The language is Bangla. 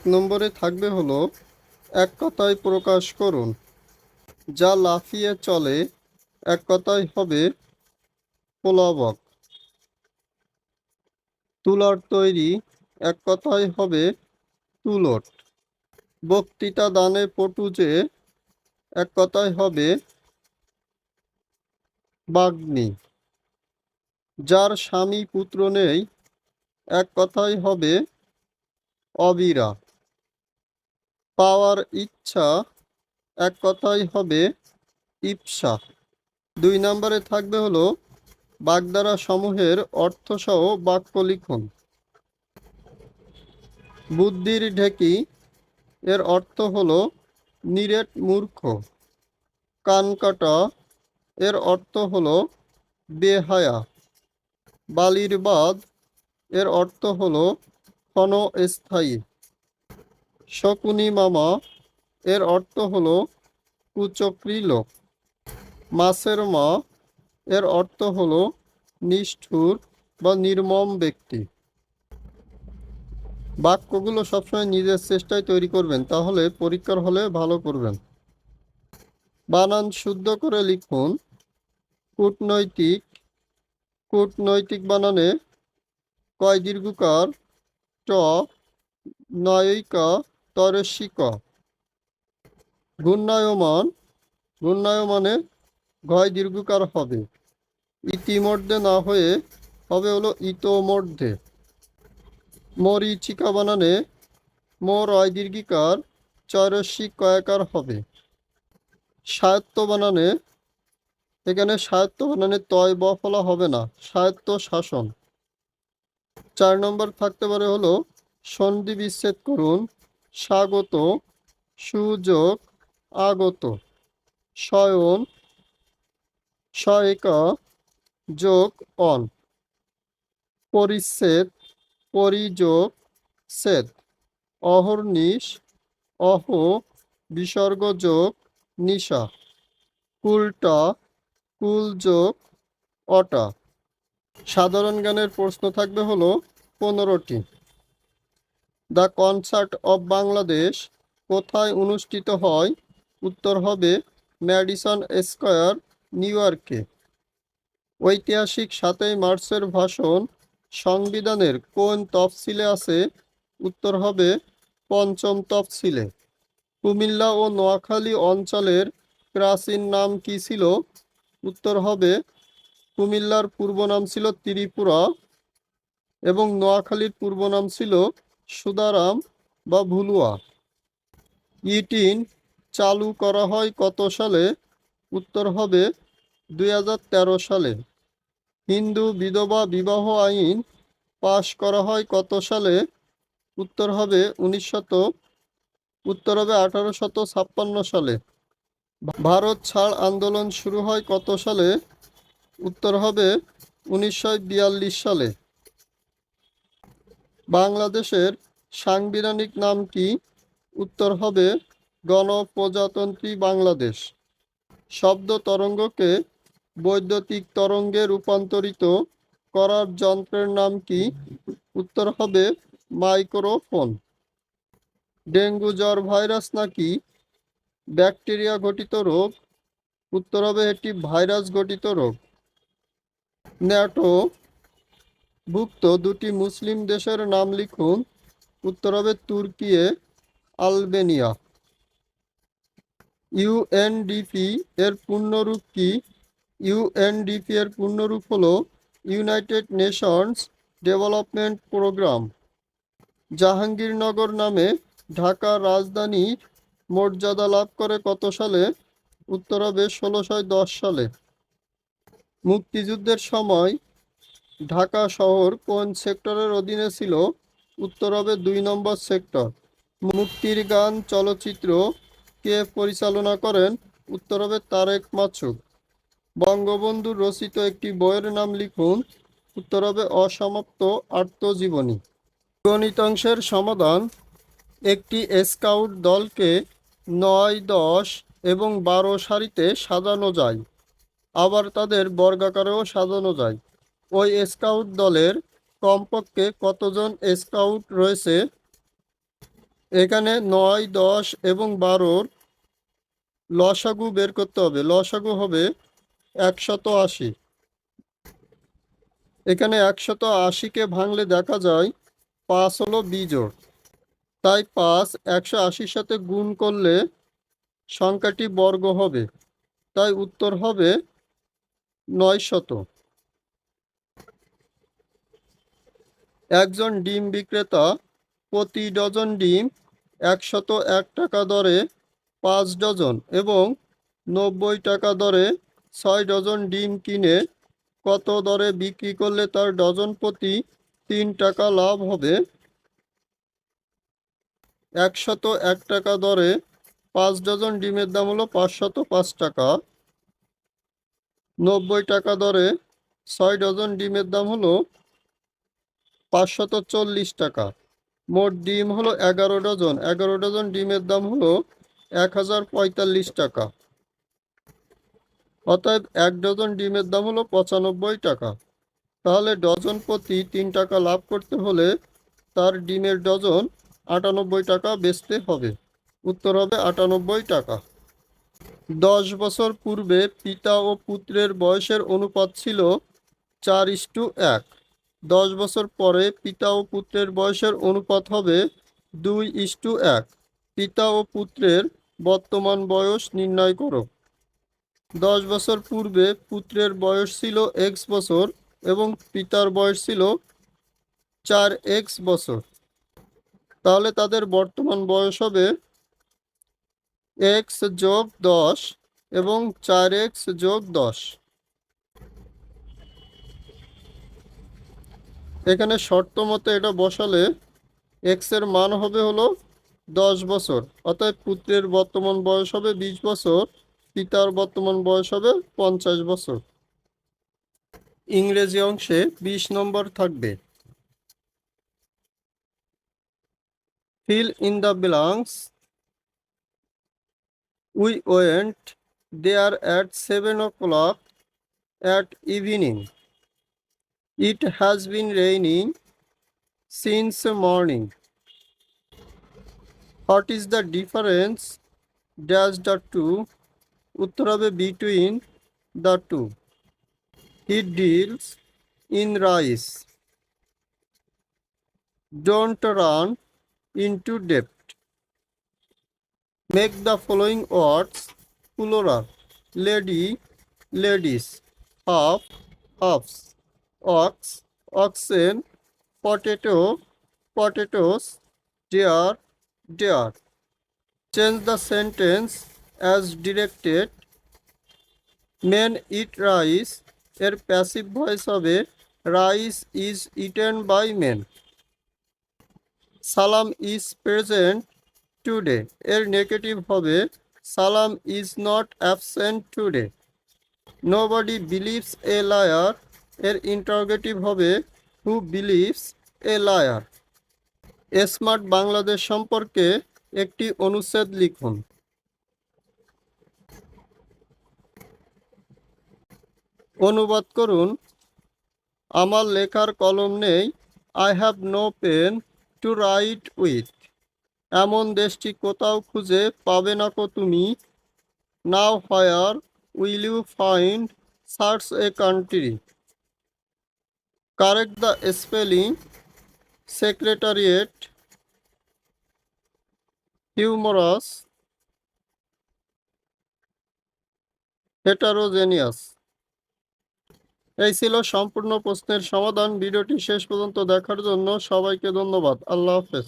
এক নম্বরে থাকবে হলো, এক কথায় প্রকাশ করুন। যা লাফিয়ে চলে, এক কথায় হবে প্লাবক তুলার তৈরি, এক কথায় হবে তুলট। বক্তৃতা দানে পটু যে, এক কথায় হবে বাগ্নি যার স্বামী পুত্র নেই, এক কথায় হবে অবিরা। পাওয়ার ইচ্ছা এক কথাই হবে ইপসা দুই নম্বরে থাকবে হলো বাগদারা সমূহের অর্থসহ বাক্য লিখুন। বুদ্ধির ঢেকি, এর অর্থ হলো নিরেট মূর্খ। কানকাটা এর অর্থ হলো বেহায়া। বালির বাদ এর অর্থ হলো ক্ষণস্থায়ী। শকুনি মামা, এর অর্থ হল কুচক্রী লোক। মাছের মা, এর অর্থ হল নিষ্ঠুর বা নির্মম ব্যক্তি। বাক্যগুলো সবসময় নিজের চেষ্টায় তৈরি করবেন, তাহলে পরীক্ষার হলে ভালো করবেন বানান শুদ্ধ করে লিখুন, কূটনৈতিক কূটনৈতিক বানানে কয় দীর্ঘকার, ট, নয়িকা তরসিক। ঘূর্ণায়মান ঘূর্ণায়মানে ঘয় দীর্ঘকার হবে। ইতিমধ্যে না হয়ে হবে হলো ইতোমধ্যে। মরিচিকা বানানে মোর অয় দীর্ঘিকার চয়রসিক কয়াকার হবে। সায়ত্ত বানানে, এখানে সায়ত্ত বানানে তয় ব ফলা হবে না, সায়ত্ত শাসন। চার নম্বর থাকতে পারে হলো সন্ধি বিচ্ছেদ করুন স্বাগত, সুযোগ আগত। শয়ন সয়িকা যোগ অন। পরিচ্ছেদ, পরিযোগ, সেদ। অহর্নিশ, অহ, বিসর্গ যোগ, নিশা। কুলটা, কুল যোগ, অটা। সাধারণ জ্ঞানের প্রশ্ন থাকবে হলো পনেরোটি। দ্য কনসার্ট অব বাংলাদেশ কোথায় অনুষ্ঠিত হয়? উত্তর হবে ম্যাডিসন স্কয়ার, নিউ ইয়র্কে। ঐতিহাসিক সাতই মার্চের ভাষণ সংবিধানের কোন তফসিলে আছে? উত্তর হবে পঞ্চম তফসিলে। কুমিল্লা ও নোয়াখালী অঞ্চলের প্রাচীন নাম কি ছিল? উত্তর হবে কুমিল্লার পূর্ব নাম ছিল ত্রিপুরা এবং নোয়াখালীর পূর্ব নাম ছিল সুদারাম বা ভুলুয়া। ইটিন চালু করা হয় কত সালে? উত্তর হবে দুই হাজার তেরো সালে। হিন্দু বিধবা বিবাহ আইন পাশ করা হয় কত সালে? উত্তর হবে উনিশ শত। উত্তর হবে আঠারো শত ছাপ্পান্ন সালে। ভারত ছাড় আন্দোলন শুরু হয় কত সালে? উত্তর হবে উনিশশো বিয়াল্লিশ সালে। বাংলাদেশের সাংবিধানিক নাম কি? উত্তর হবে, গণপ্রজাতন্ত্রী বাংলাদেশ। শব্দ তরঙ্গকে বৈদ্যুতিক তরঙ্গে রূপান্তরিত করার যন্ত্রের নাম কি? উত্তর হবে, মাইক্রোফোন। ডেঙ্গু জ্বর ভাইরাস নাকি? ব্যাকটেরিয়া ঘটিত রোগ। উত্তর হবে, এটি ভাইরাস ঘটিত রোগ। ন্যাটো ভুক্ত দুটি মুসলিম দেশের নাম লিখুন। উত্তর হবে তুর্কিয়ে আলবেনিয়া। ইউএনডিপি এর পূর্ণরূপ কি? ইউএনডিপি এর পূর্ণরূপ হলো united nations development programme Jahangirnagar নামে ঢাকা রাজধানীর মর্যাদা লাভ করে কত সালে? উত্তর হবে ষোলোশো দশ সালে। মুক্তিযুদ্ধের সময় ঢাকা শহর কোন সেক্টরের অধীনে ছিল? উত্তর হবে দুই নম্বর সেক্টর। মুক্তির গান চলচ্চিত্র কে পরিচালনা করেন? উত্তর হবে তারেক মাসুদ। বঙ্গবন্ধু রচিত একটি বইয়ের নাম লিখুন। উত্তর হবে অসমাপ্ত আত্মজীবনী। গণিতাংশের সমাধান। একটি স্কাউট দলকে নয়, দশ এবং বারো সারিতে সাজানো যায়। আবার তাদের বর্গাকারেও সাজানো যায়। ওই স্কাউট দলের কমপক্ষে কতজন স্কাউট রয়েছে? এখানে নয়, দশ এবং বারোর লসাগু বের করতে হবে। লসাগু হবে একশত আশি। এখানে একশত আশিকে ভাঙলে দেখা যায় পাঁচ হলো বিজোড়। তাই পাঁচ একশো আশির সাথে গুণ করলে সংখ্যাটি বর্গ হবে। তাই উত্তর হবে নয় শত একজন ডিম বিক্রেতা প্রতি ডজন ডিম একশত এক টাকা দরে পাঁচ ডজন এবং নব্বই টাকা দরে ছয় ডজন ডিম কিনে কত দরে বিক্রি করলে তার ডজন প্রতি তিন টাকা লাভ হবে? একশত এক টাকা দরে পাঁচ ডজন ডিমের দাম হলো পাঁচশত পাঁচ টাকা। নব্বই টাকা দরে ছয় ডজন ডিমের দাম হলো পাঁচশত চল্লিশ টাকা। মোট ডিম হলো এগারো ডজন। এগারো ডজন ডিমের দাম হলো এক হাজার পঁয়তাল্লিশ টাকা। অতএব এক ডজন ডিমের দাম হলো পঁচানব্বই টাকা। তাহলে ডজন প্রতি তিন টাকা লাভ করতে হলে তার ডিমের ডজন আটানব্বই টাকা বেচতে হবে। উত্তর হবে আটানব্বই টাকা। দশ বছর পূর্বে পিতা ও পুত্রের বয়সের অনুপাত ছিল চার ইস্টু এক। দশ বছর পরে পিতা ও পুত্রের বয়সের অনুপাত হবে দুই ইস্টু এক। পিতা ও পুত্রের বর্তমান বয়স নির্ণয় করো। দশ বছর পূর্বে পুত্রের বয়স ছিল এক্স বছর এবং পিতার বয়স ছিল চার এক্স বছর। তাহলে তাদের বর্তমান বয়স হবে এক্স যোগ দশ এবং চার এক্স যোগ দশ। এখানে শর্ত মতে এটা বসালে এক্সের মান হবে হলো দশ বছর। অর্থাৎ পুত্রের বর্তমান বয়স হবে বিশ বছর, পিতার বর্তমান বয়স হবে পঞ্চাশ বছর। ইংরেজি অংশে বিশ নম্বর থাকবে। Fill in the blanks we went there at 7 o'clock at evening It has been raining since morning. What is the difference does the two? Uttar between the two. He deals in rice. Don't run into debt. Make the following words plural. Lady, ladies, half, halves. Ox, oxen, potato, potatoes, deer, deer. Change the sentence as directed. Men eat rice. এর প্যাসিভ ভয়েস হবে rice is eaten by men Salam is present today এর নেগেটিভ হবে Salam is not absent today nobody believes a liar এর ইন্টারোগেটিভ হবে who believes a liar smart Bangladesh সম্পর্কে একটি অনুচ্ছেদ লিখুন। অনুবাদ করুন, আমার লেখার কলম নেই I have no pen to write with এমন দেশটি কোথাও খুঁজে পাবে না কো তুমি। Nowhere will you find search a country correct the spelling secretariat humorous heterogeneous. এই ছিল সম্পূর্ণ প্রশ্নের সমাধান। ভিডিওটি শেষ পর্যন্ত দেখার জন্য সবাইকে ধন্যবাদ। আল্লাহ হাফেজ।